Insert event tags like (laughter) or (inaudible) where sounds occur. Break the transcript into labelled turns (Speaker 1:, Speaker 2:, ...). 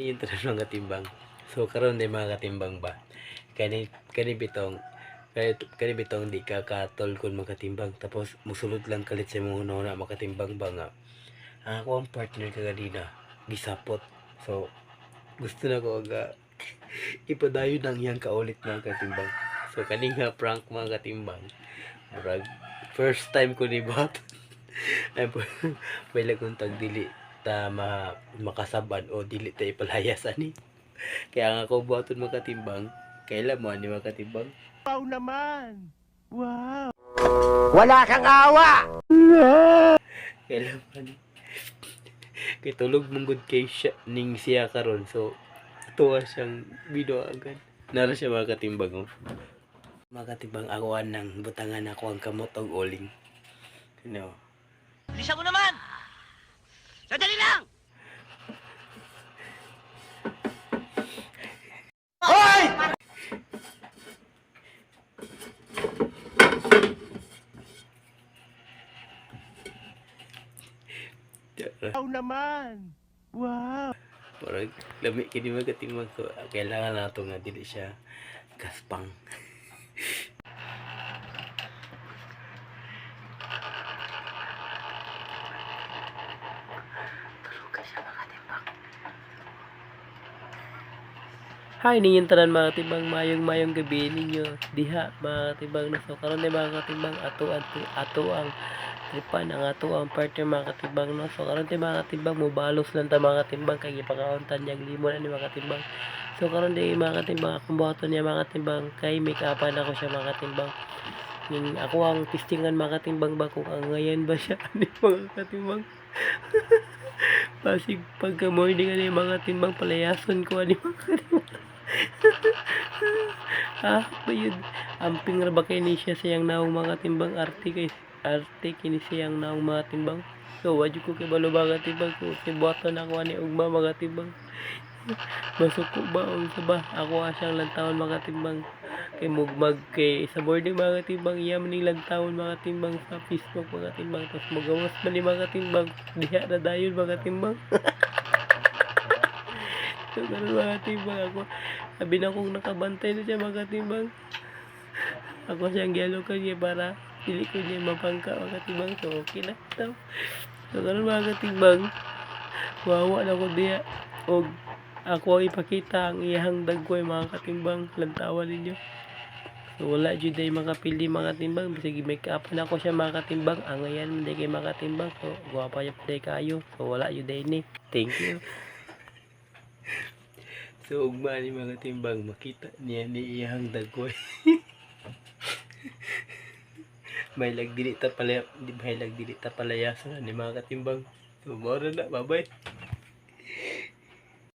Speaker 1: Yung tanong mga katimbang. So karon di mga katimbang ba? Kani kani bitong kani, kani bitong di ka katol kun makatimbang tapos musulod lang kalit sa mga una makatimbang ba nga. Ako ang partner ka ganina gisapot. So gusto na ko aga (laughs) ipadayon ang iyang kaulit mga katimbang. So kani nga prank mga katimbang. Murag first time ko ni bot. (laughs) Ay (laughs) may lagong tagdili ta ma makasaban o dili ta ipalayas ani. (laughs) Kaya nga ako buhaton makatimbang. Kailan mo ani makatimbang?
Speaker 2: Wow naman! Wow!
Speaker 3: Wala kang awa! (laughs)
Speaker 1: Kailan mo ani? (laughs) Kay tulog mong good kay siya, ning siya karon so tuwa siyang video agad. Nara siya mga katimbang oh. Mga katimbang ako ng butangan ako ang kamot og uling. Ano?
Speaker 3: Bilisan mo naman!
Speaker 2: Wow naman! Wow!
Speaker 1: Parang lami kini mga katimbang so kailangan nato nga dili siya gaspang. Hi ninyo tanan mga timbang mayong mayong gabi ninyo diha mga timbang na so karon na mga katimbang ato ato, ato ang tripan ang ato ang partner mga katimbang no so karon ti mga katimbang mobalos lang ta mga katimbang kay gipakauntan niyang limo na ni mga katimbang so karon di mga katimbang akong buhaton niya mga katimbang kay make upan ako siya mga katimbang ning ako ang testingan mga katimbang ba kung ang ngayon ba siya (laughs) ani mga katimbang Pasig (laughs) pagka morning ani mga katimbang palayason ko ani mga katimbang ah ba yun? Amping ra ba kay ni siya siyang naong mga timbang? Arte kay arte kini siyang naong mga timbang? So wadyo ko kay balo mga timbang ko. Kay buhaton ako ani ugma mga timbang. Masuko ba o sa ba? Ako asyang lantawon mga timbang. Kay mugmag kay sa boarding mga timbang. Iya man ning lantawon mga timbang sa Facebook mga timbang. Tapos magawas man ni mga timbang? Diha na dayon mga timbang. (laughs) So ganun mga timbang ako sabi na kong nakabantay na siya mga timbang ako siyang yellow kanya para dili ko niya mapangka mga timbang so okay na ito so ganun mga timbang wawa na ko diya. Og ako ipakita ang iyahang dagkoy mga katimbang. Lantawan ninyo. So wala jud ay makapili mga timbang bisag make up na ako siya mga katimbang ang ayan man day kay mga katimbang so gwapa ya day kayo. So wala jud day ni. Thank you so ugma ni mga timbang. Makita niya ni iyahang dagkoy. (laughs) May lag dili ta pala di may lag dili ta palayasan ni mga katimbang. So mora na bye bye